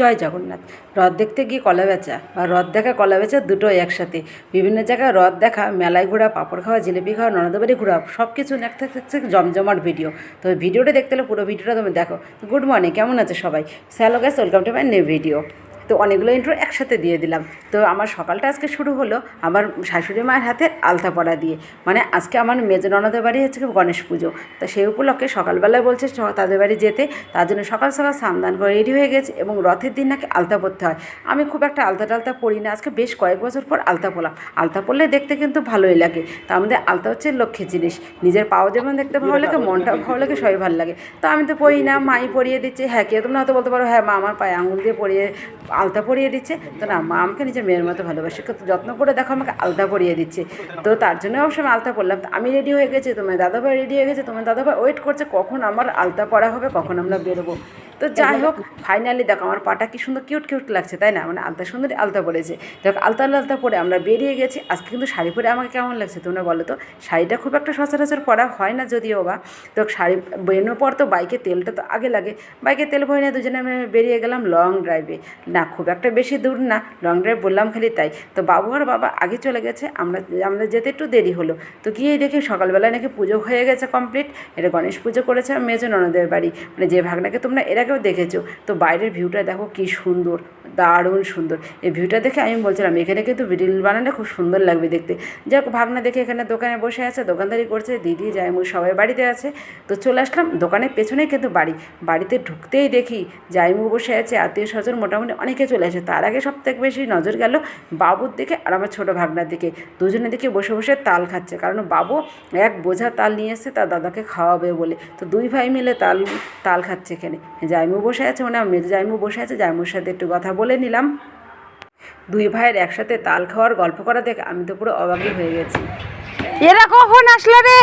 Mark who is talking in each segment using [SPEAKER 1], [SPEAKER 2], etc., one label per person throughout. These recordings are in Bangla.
[SPEAKER 1] জয় জগন্নাথ। রথ দেখতে গিয়ে কলা বেচা বা রথ দেখা, কলা বেচা দুটোই একসাথে। বিভিন্ন জায়গায় রথ দেখা, মেলায় ঘোরা, পাঁপড় খাওয়া, জিলিপি খাওয়া, ননদবাড়ি ঘোরা সব কিছু একটা থাকছে জমজমাট ভিডিও। তো ভিডিওটা দেখতে হলে পুরো ভিডিওটা তুমি দেখো। গুড মর্নিং, কেমন আছে সবাই? Hello guys welcome to my new video. তো অনেকগুলো ইন্ট্রো একসাথে দিয়ে দিলাম। তো আমার সকালটা আজকে শুরু হলো আমার শাশুড়ি মায়ের হাতে আলতা পড়া দিয়ে। মানে আজকে আমার মেজ ননদের বাড়ি হচ্ছে গণেশ পুজো। তো সেই উপলক্ষে সকালবেলায় বলছে তাদের বাড়ি যেতে। তার জন্য সকাল সকাল স্নান করে রেডি হয়ে গেছে এবং রথের দিন নাকি আলতা পরতে হয়। আমি খুব একটা আলতা টালতা পরি না। আজকে বেশ কয়েক বছর পর আলতা পরলাম। আলতা পরলে দেখতে কিন্তু ভালোই লাগে। তা আমাদের আলতা হচ্ছে লক্ষ্মী জিনিস। নিজের পাও যেমন দেখতে ভালো লাগে, মনটাও ভালো লাগে, সবই ভালো লাগে। তো আমি তো পড়ি না, মাই পরিয়ে দিচ্ছে। হ্যাঁ কেউ তোমরা হয়তো বলতে পারো হ্যাঁ মা আমার পায়ে আঙুল দিয়ে পরিয়ে আলতা পরিয়ে দিচ্ছে। তো না, মা আমাকে নিজের মেয়ের মতো ভালোবাসে। কত যত্ন করে দেখো আমাকে আলতা পরিয়ে দিচ্ছে। তো তার জন্য অবশ্য আমি আলতা পরলাম। আমি রেডি হয়ে গেছি, তোমার দাদাভাই রেডি হয়ে গেছে, তোমার দাদাভাই ওয়েট করছে কখন আমার আলতা পরা হবে, কখন আমরা বেরোবো। তো যাই হোক ফাইনালি দেখো আমার পাটা কি সুন্দর কিউট কিউট লাগছে, তাই না? মানে আলতা সুন্দর আলতা পরেছে। দেখো আলতা আলতা পরে আমরা বেরিয়ে গেছি। আজকে কিন্তু শাড়ি পরে আমাকে কেমন লাগছে তোমরা বলো তো? শাড়িটা খুব একটা সচরাচর পরা হয় না যদিও বা। তো শাড়ি বেরোনোর পর তো বাইকে তেলটা তো আগে লাগে। বাইকে তেল ভরে নিয়ে দুজনে আমি বেরিয়ে গেলাম লং ড্রাইভে না খুব একটা বেশি দূর না। লং ড্রাইভ বললাম খালি তাই। তো বাবু আর বাবা আগে চলে গেছে, আমরা আমাদের যেতে একটু দেরি হলো। তো গিয়ে দেখি সকালবেলায় নাকি পুজো হয়ে গেছে কমপ্লিট এটা গণেশ পুজো করেছে মেজো ননদের বাড়ি। মানে যে ভাগনাকে তোমরা এর আগেও দেখেছ। তো বাইরের ভিউটা দেখো কি সুন্দর, দারুণ সুন্দর। এই ভিউটা দেখে আমি বলছিলাম, এখানে কিন্তু রিল বানালে খুব সুন্দর লাগবে দেখতে। যাক, ভাগনা দেখে এখানে দোকানে বসে আছে, দোকানদারি করছে, দিদি জায়মু সবাই বাড়িতে আছে। তো চলে আসলাম, দোকানের পেছনেই কিন্তু বাড়ি। বাড়িতে ঢুকতেই দেখি জাইমু বসে আছে আত্মীয় স্বজন মোটামুটি অনেকে চলে আসে। তার আগে সব থেকে বেশি নজর গেল বাবুর দিকে আর আমার ছোটো ভাগনার দিকে। দুজনের দিকে বসে বসে তাল খাচ্ছে। কারণ বাবু এক বোঝা তাল নিয়ে এসছে, তার দাদাকে খাওয়াবে বলে। তো দুই ভাই মিলে তাল তাল খাচ্ছে এখানে। জাইমু বসে আছে মানে আমার মেজো জাইমু বসে আছে। জাইমুর সাথে একটু কথা বলে নিলাম। দুই ভাইয়ের একসাথে তাল খাওয়ার গল্প করা দেখে, আমি তো পুরো অবাকই হয়ে গেছি। এরা কখন আসলো রে?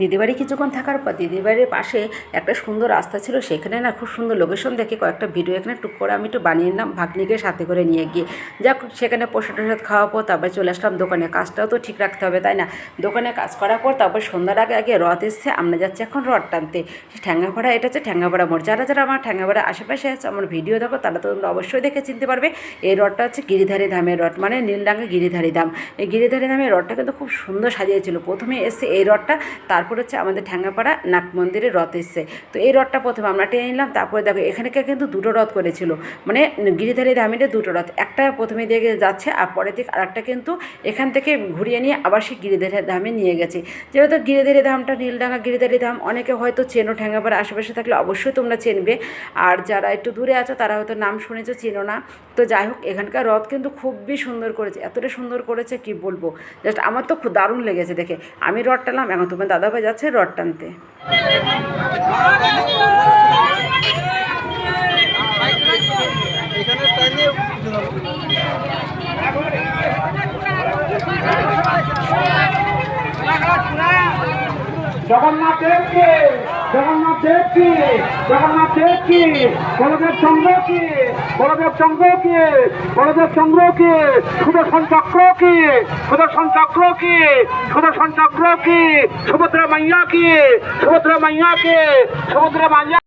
[SPEAKER 1] দিদিবাড়ি কিছুক্ষণ থাকার পর দিদিবাড়ির পাশে একটা সুন্দর রাস্তা ছিল, সেখানে না খুব সুন্দর লোকেশন দেখে কয়েকটা ভিডিও এখানে টুক করে আমি একটু বানিয়ে নিলাম, ভাগ্নিকে সাথে করে নিয়ে গিয়ে। যাক, সেখানে প্রসাদ টসাদ খাওয়াবো, তারপরে চলে আসলাম দোকানে। কাজটাও তো ঠিক রাখতে হবে, তাই না? দোকানে কাজ করার পর তারপর সন্ধ্যার আগে আগে রথ এসছে, আমরা যাচ্ছি এখন রথ টানতে। ঠ্যাঙ্গাপাড়া, এটা হচ্ছে ঠ্যাঙ্গাপাড়া মোড়। যারা যারা আমার ঠ্যাঙ্গাপাড়া আশেপাশে আছে, আমার ভিডিও দেখো, তারা তো তোমরা অবশ্যই দেখে চিনতে পারবে। এই রথটা হচ্ছে গিরিধারী ধামের রথ মানে নীলডাঙ্গা গিরিধারী ধাম। এই গিরিধারী ধামের রথটা কিন্তু খুব সুন্দর সাজিয়েছিল। প্রথমে এসে এই রথটা, তারপর হচ্ছে আমাদের ঠ্যাঙ্গাপাড়া নাট মন্দিরের রথ এসছে। তো এই রথটা প্রথমে আমরা টেনে নিলাম, তারপরে দেখো এখানকার কিন্তু দুটো রথ করেছিল। মানে গিরিধারী ধামের দুটো রথ, একটা প্রথমে দিকে যাচ্ছে আর পরের দিকে আরেকটা কিন্তু এখান থেকে ঘুরিয়ে নিয়ে আবার সেই গিরিধারী ধামে নিয়ে গেছে। যেহেতু গিরিধারী ধামটা নীলডাঙ্গা গিরিধারী ধাম, অনেকে হয়তো চেনো ঠ্যাঙ্গাপাড়া আশেপাশে থাকলে অবশ্যই তোমরা চেনবে। আর যারা একটু দূরে আছো তারা হয়তো নাম শুনেছো, চেনো না। তো যাই হোক, এখানকার রথ কিন্তু খুবই সুন্দর করেছে। এতটা সুন্দর করেছে কি বলব? জাস্ট আমার তো খুব দারুণ লেগেছে দেখে। আমি রথ টানলাম, এখন তোমার দাদাভাই যাচ্ছে রড টানতে?
[SPEAKER 2] জগন্নাথ জগন্নাথ দেবকে জগন্নাথ দেবকে বলদেব চন্দ্রকে বলদেব চন্দ্রকে বলদেব চন্দ্রকে সুদর্শন চক্রকে সুদর্শন চক্রকে সুদর্শন চক্রকে সুভদ্রা মাইয়াকে সুভদ্রা মাইয়াকে সুভদ্রা মাইয়া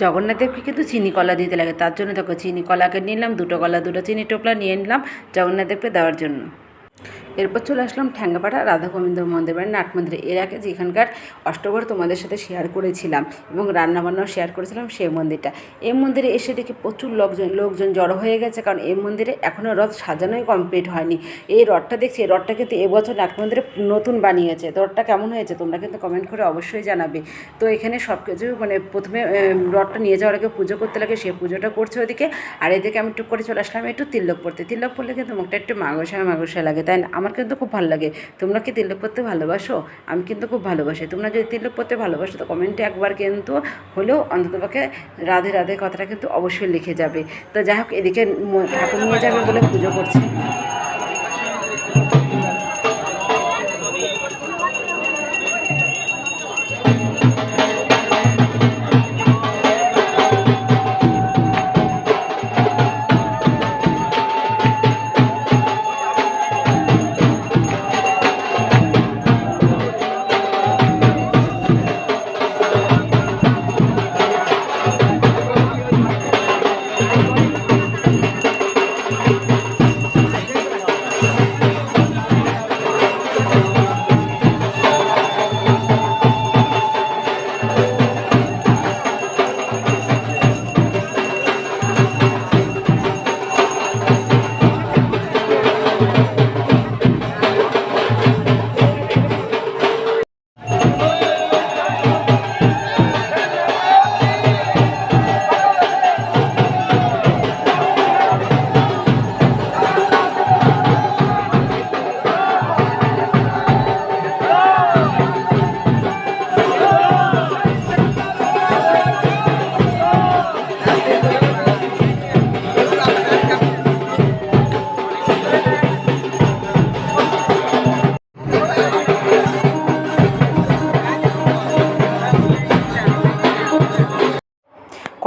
[SPEAKER 1] জগন্নাথ দেবকে কিন্তু চিনি কলা দিতে লাগে। তার জন্য দেখো চিনি কলাকে নিলাম, দুটো কলা, দুটো চিনি টোপলা নিয়ে নিলাম জগন্নাথ দেবকে দেওয়ার জন্য। এরপর চলে আসলাম ঠ্যাঙ্গাপাড়া রাধা গোবিন্দ মন্দির মানে নাট মন্দিরে এর আগে যেখানকার অষ্টভর তোমাদের সাথে শেয়ার করেছিলাম এবং রান্নাবান্নাও শেয়ার করেছিলাম সেই মন্দিরটা। এই মন্দিরে এসে দেখি প্রচুর লোকজন লোকজন জড়ো হয়ে গেছে কারণ এই মন্দিরে এখনও রথ সাজানোই কমপ্লিট হয়নি। এই রথটা দেখছি, এই রথটা কিন্তু এবছর নাট মন্দিরে নতুন বানিয়েছে। তো রথটা কেমন হয়েছে তোমরা কিন্তু কমেন্ট করে অবশ্যই জানাবে। তো এখানে সব কিছু মানে প্রথমে রথটা নিয়ে যাওয়ার আগে পুজো করতে লাগে, সে পুজোটা করছে ওদিকে আর এদিকে আমি টুক করে চলে আসলাম একটু তিলক পড়তে। তিলক পড়লে কিন্তু মুখটা একটু মাগসা মাগসা লাগে, তাই না? আমার কিন্তু খুব ভালো লাগে। তোমরা কি তিলক পড়তে ভালোবাসো? আমি কিন্তু খুব ভালোবাসি। তোমরা যদি তিলক পড়তে ভালোবাসো, তো কমেন্টে একবার কিন্তু হলেও অন্ততপক্ষে রাধে রাধে কথাটা কিন্তু অবশ্যই লিখে যাবে। তো যাই হোক, এদিকে ঠাকুর নিয়ে যাবে বলে পুজো করছে।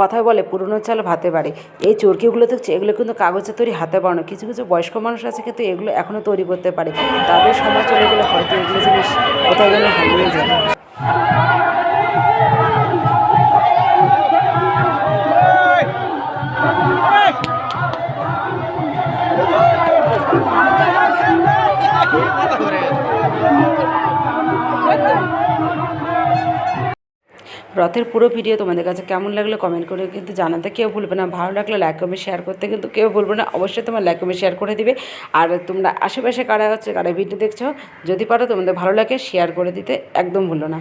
[SPEAKER 1] কথায় বলে, পুরনো চাল ভাতে বাড়ে। এই চরকিগুলো দেখছে, এগুলো কিন্তু কাগজে তৈরি হাতে বানানো। কিছু কিছু বয়স্ক মানুষ আছে কিন্তু এগুলো এখনও তৈরি করতে পারে। তাদের সময় চলে গেলে হয়তো এগুলো জিনিস কোথায় যেন হারিয়ে যায়। রথের পুরো ভিডিও তোমাদের কাছে কেমন লাগল কমেন্ট করে কিন্তু জানাতে কেউ ভুলবে না। ভালো লাগলে লাইক কমে শেয়ার করতে কিন্তু কেউ ভুলবে না। অবশ্যই তোমার লাইক কমে শেয়ার করে দিবে। আর তোমরা আশেপাশে কারা হচ্ছে, কারা ভিডিও দেখছ, যদি পারো তোমাদের ভালো লাগে শেয়ার করে দিতে একদম ভুলো না।